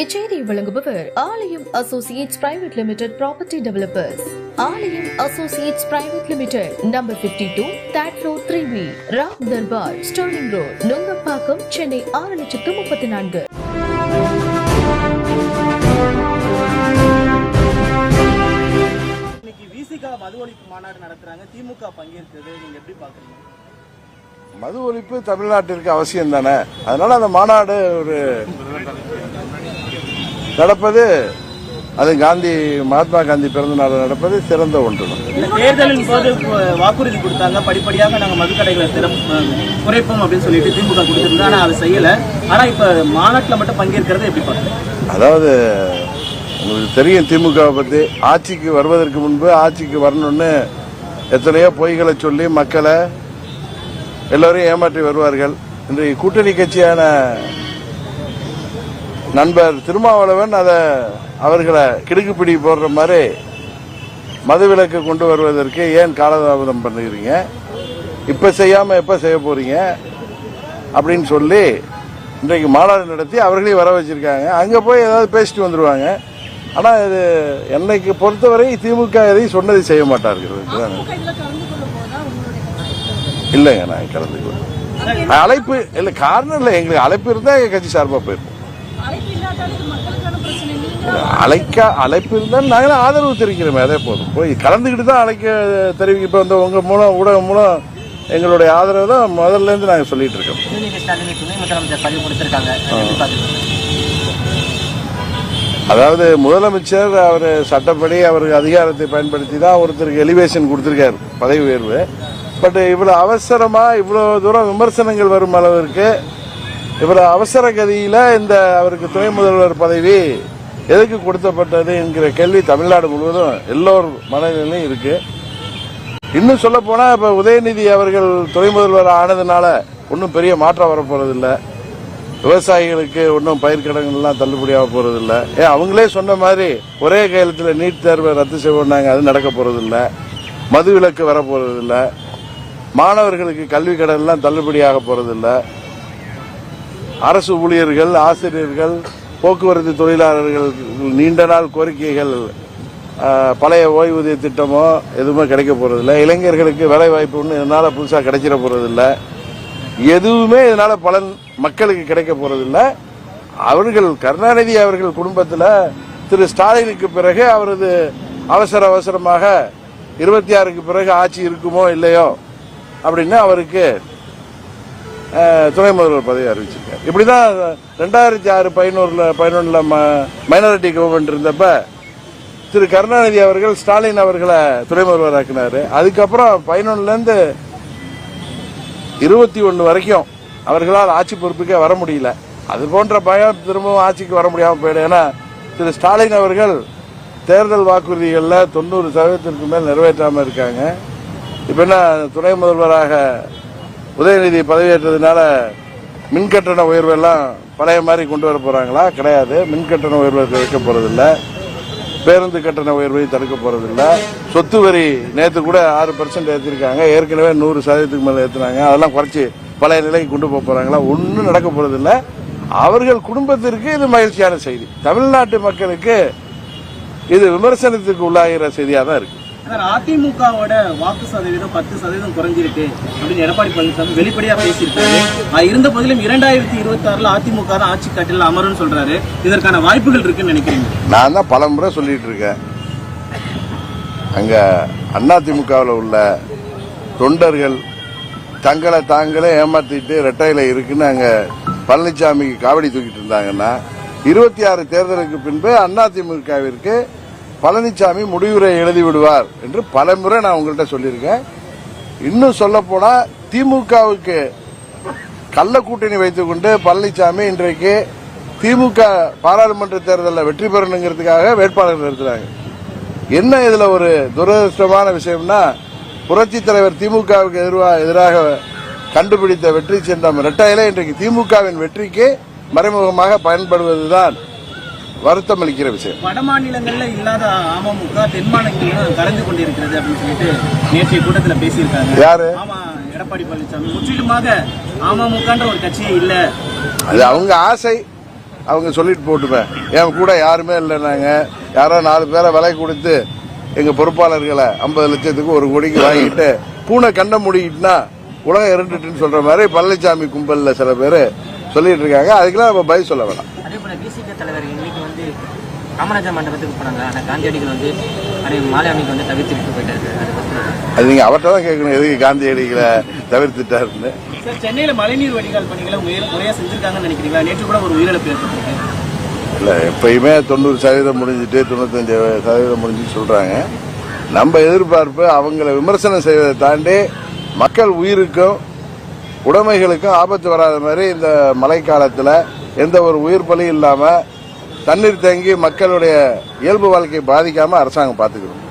இச்செய்தியை வழங்குபவர் Aalayam associates private limited property developers. Aalayam associates private limited number 52 two third floor three B Ram Darbar Sterling road Nungambakkam Chennai ஆறு லட்சத்து முப்பத்தி நான்கு. இன்னைக்கு விசிகா மது ஒழிப்பு மாநாடு நடத்துறாங்க. திமுக பங்கேற்கிறது. நீங்க எப்படி பாக்குறீங்க? மது ஒழிப்பு தமிழ்நாட்டிற்கு அவசியம் தானே அதனால அந்த மாநாடு ஒரு நடப்பது அது காந்தி மகாத்மா காந்தி பிறந்த நாள் நடப்பது சிறந்த ஒன்று. தேர்தலின் போது வாக்குறுதி கொடுத்தாங்க. படிப்படியாக நாங்க மதுக்கடைகளை திறம் குறைப்போம் அப்படின்னு சொல்லிட்டு திமுக கொடுத்திருந்தோம் ஆனா அதை செய்யல. ஆனா இப்ப மாநாட்டுல மட்டும் பங்கேற்கிறது எப்படி பாக்குறீங்க அதாவது உங்களுக்கு தெரியும் திமுகவை பற்றி ஆட்சிக்கு வருவதற்கு முன்பு ஆட்சிக்கு வரணும்னு எத்தனையோ பொய்களை சொல்லி மக்களை எல்லோரையும் ஏமாற்றி வருவார்கள். இன்றைக்கு கூட்டணி கட்சியான நண்பர் திருமாவளவன் அதை அவர்களை கிடுக்குப்பிடி போடுற மாதிரி மதுவிலக்கு கொண்டு வருவதற்கு ஏன் காலதாமதம் பண்ணுகிறீங்க? இப்ப செய்யாம எப்ப செய்ய போறீங்க? அப்படின்னு சொல்லி இன்றைக்கு மாநாடு நடத்தி அவர்களையும் வர வச்சிருக்காங்க. அங்க போய் ஏதாவது பேசிட்டு வந்துருவாங்க. ஆனா இது என்னைக்கு பொறுத்தவரை திமுக எதையும் சொன்னதை செய்ய மாட்டார்கள். இல்லைங்க நான் கலந்துக்குவேன் அழைப்பு இல்ல காரணம் இல்லை. எங்களுக்கு அழைப்பு இருந்தா எங்க கட்சி சார்பா போயிருப்போம் அழைக்க அழைப்பு இருந்தால் நாங்களும் ஆதரவு தெரிவிக்கிறோமே அதே போதும். போய் கலந்துக்கிட்டு தான் அழைக்க தெரிவிக்க இப்போ இந்த உங்க மூலம் ஊடகம் மூலம் எங்களுடைய ஆதரவு தான் முதல்ல இருந்து நாங்கள் சொல்லிட்டு இருக்கோம். அதாவது முதலமைச்சர் அவர் சட்டப்படி அவருக்கு அதிகாரத்தை பயன்படுத்தி தான் ஒருத்தருக்கு எலிவேஷன் கொடுத்திருக்காரு பதவி உயர்வு. பட் இவ்வளவு அவசரமா இவ்வளவு தூரம் விமர்சனங்கள் வரும் அளவிற்கு இவர் அவசர கதியில இந்த அவருக்கு துணை முதல்வர் பதவி எதுக்கு கொடுத்தப்பட்டது என்கிற கேள்வி தமிழ்நாடு முழுவதும் எல்லோர் மனநிலையும் இருக்கு. இன்னும் சொல்ல போனா இப்ப உதயநிதி அவர்கள் துணை முதல்வர் ஆனதுனால ஒன்றும் பெரிய மாற்றம் வரப்போறதில்ல. விவசாயிகளுக்கு ஒன்றும் பயிர்க்கடங்கள்லாம் தள்ளுபடியாக போறதில்ல. ஏன் அவங்களே சொன்ன மாதிரி ஒரே கையெழுத்தில் நீட் தேர்வை ரத்து செய்வோம்னாங்க அது நடக்க போறதில்ல. மது விலக்கு வர இல்லை மாணவர்களுக்கு கல்வி கடன்லாம் தள்ளுபடியாக போறதில்ல. அரசு ஊழியர்கள் ஆசிரியர்கள் போக்குவரத்து தொழிலாளர்கள் நீண்ட நாள் கோரிக்கைகள் பழைய ஓய்வூதிய திட்டமோ எதுவுமே கிடைக்க போகிறதில்ல இளைஞர்களுக்கு வேலை வாய்ப்பு ஒன்றும் இதனால புதுசாக கிடைச்சிட போகிறதில்ல எதுவுமே இதனால பலன் மக்களுக்கு கிடைக்க போகிறதில்ல அவர்கள் கருணாநிதி அவர்கள் குடும்பத்தில் திரு ஸ்டாலினுக்கு பிறகு அவரது அவசர அவசரமாக இருபத்தி ஆறுக்கு பிறகு ஆட்சி இருக்குமோ இல்லையோ அப்படின்னு அவருக்கு துணை முதல்வர் பதவி அறிவிச்சிருக்காரு. இப்படிதான் ரெண்டாயிரத்தி ஆறு பதினோருல ம மைனாரிட்டி கவர்மெண்ட் இருந்தப்ப திரு கருணாநிதி அவர்கள் ஸ்டாலின் அவர்களை துணை முதல்வர் அதுக்கப்புறம் பதினொன்னுலேருந்து இருபத்தி ஒன்று வரைக்கும் அவர்களால் ஆட்சி பொறுப்புக்கே வர முடியல. அது போன்ற பயம் திரும்பவும் ஆட்சிக்கு வர முடியாமல் போயிடும். ஏன்னா திரு ஸ்டாலின் அவர்கள் தேர்தல் வாக்குறுதிகளில் தொண்ணூறு சதவீதத்திற்கு மேல் நிறைவேற்றாமல் இருக்காங்க. இப்போ என்ன துணை முதல்வராக உதயநிதி பதவியேற்றதுனால மின்கட்டண உயர்வு எல்லாம் பழைய மாதிரி கொண்டு வர போறாங்களா? கிடையாது. மின்கட்டண உயர்வு வைக்க போறதில்லை. பேருந்து கட்டண உயர்வை தடுக்க போறதில்ல. சொத்து வரி நேற்று கூட ஆறு பர்சன்ட் ஏற்றிருக்காங்க ஏற்கனவே நூறு சதவீதத்துக்கு மேலே ஏற்றினாங்க அதெல்லாம் குறைச்சி பழைய நிலைக்கு கொண்டு போக போறாங்களா? ஒன்றும் நடக்க போறதில்ல. அவர்கள் குடும்பத்திற்கு இது மகிழ்ச்சியான செய்தி. தமிழ்நாட்டு மக்களுக்கு இது விமர்சனத்துக்கு உள்ளாகிற செய்தியாக தான் இருக்கு. சார் அதிமுகவோட வாக்கு சதவீதம் பத்து சதவீதம் குறைஞ்சிருக்கு அப்படின்னு எடப்பாடி பழனிசாமி வெளிப்படையா பேசியிருக்காரு. இருந்த போதிலும் இரண்டாயிரத்தி இருபத்தி ஆறுல அதிமுக தான் ஆட்சி கட்டில அமரும்னு சொல்றாரு. இதற்கான வாய்ப்புகள் இருக்குன்னு நினைக்கிறீங்க? நான் தான் பல முறை சொல்லிட்டு இருக்கேன். அங்க அதிமுகவில் உள்ள தொண்டர்கள் தங்களை தாங்களே ஏமாத்திட்டு ரெட்டையில இருக்குன்னு அங்க பழனிசாமிக்கு காவடி தூக்கிட்டு இருந்தாங்கன்னா இருபத்தி ஆறு தேர்தலுக்கு பின்பு அதிமுகவிற்கு பழனிசாமி முடிவுரை எழுதி விடுவார் என்று பல முறை நான் உங்கள்கிட்ட சொல்லியிருக்கேன். இன்னும் சொல்ல போனா திமுகவுக்கு கள்ள கூட்டணி வைத்துக்கொண்டு பழனிசாமி இன்றைக்கு திமுக பாராளுமன்ற தேர்தலில் வெற்றி பெறணுங்கிறதுக்காக வேட்பாளர்கள் இருக்கிறாங்க என்ன இதுல ஒரு துரதிருஷ்டமான விஷயம்னா புரட்சி தலைவர் திமுகவுக்கு எதிராக எதிராக கண்டுபிடித்த வெற்றி சின்னம் இரட்டையில இன்றைக்கு திமுகவின் வெற்றிக்கு மறைமுகமாக பயன்படுவதுதான் வருத்தம் அளிக்கிற விஷயம். வட மாநிலங்கள்ல இல்லாத அமமுக தென் மாநிலங்களிலும் கலந்து கொண்டிருக்கிறது அப்படின்னு சொல்லிட்டு நேற்றைய கூட்டத்துல பேசியிருக்காங்க. யாரு? எடப்பாடி பழனிசாமி. முற்றிலுமாக அமமுகன்ற ஒரு கட்சியே இல்ல. அது அவங்க ஆசை. அவங்க சொல்லிட்டு போட்டுமே. என் கூட யாருமே இல்லைனாங்க யாரோ நாலு பேரை விலை கொடுத்து எங்க பொறுப்பாளர்களை ஐம்பது லட்சத்துக்கு ஒரு கோடிக்கு வாங்கிட்டு பூனை கண்ட முடிக்கிட்டுனா உலகம் இருந்துட்டுன்னு சொல்ற மாதிரி பழனிசாமி கும்பல்ல சில பேர் சொல்லிட்டு இருக்காங்க. அதுக்கெல்லாம் நம்ம பதில் சொல்ல வேணாம். வந்து காமராஜர் மண்டபத்துக்கு போனாங்க. ஆனால் காந்தியடிகள் வந்து அதே மாலை அன்னைக்கு வந்து தவிர்த்து விட்டு போயிட்டாரு. அதை பத்தி அது நீங்க அவர்கிட்ட தான் கேட்கணும் எதுக்கு காந்தியடிகளை தவிர்த்துட்டாருன்னு. சார் சென்னையில மழைநீர் வடிகால் பணிகளை முறைய- முறையா செஞ்சிருக்காங்கன்னு நினைக்கிறீங்களா? நேற்று கூட ஒரு உயிரிழப்பு ஏற்பட்டிருக்கு. இல்ல எப்பயுமே தொண்ணூறு சதவீதம் முடிஞ்சிட்டு தொண்ணூத்தஞ்சு சதவீதம் முடிஞ்சு சொல்றாங்க. நம்ம எதிர்பார்ப்பு அவங்கள விமர்சனம் செய்வதை தாண்டி மக்கள் உயிருக்கும் உடைமைகளுக்கும் ஆபத்து வராத மாதிரி இந்த மழைக்காலத்தில் எந்த ஒரு உயிர் பலி இல்லாம தண்ணீர் தேங்கி மக்களுடைய இயல்பு வாழ்க்கையை பாதிக்காம அரசாங்கம் பார்த்துக்கணும்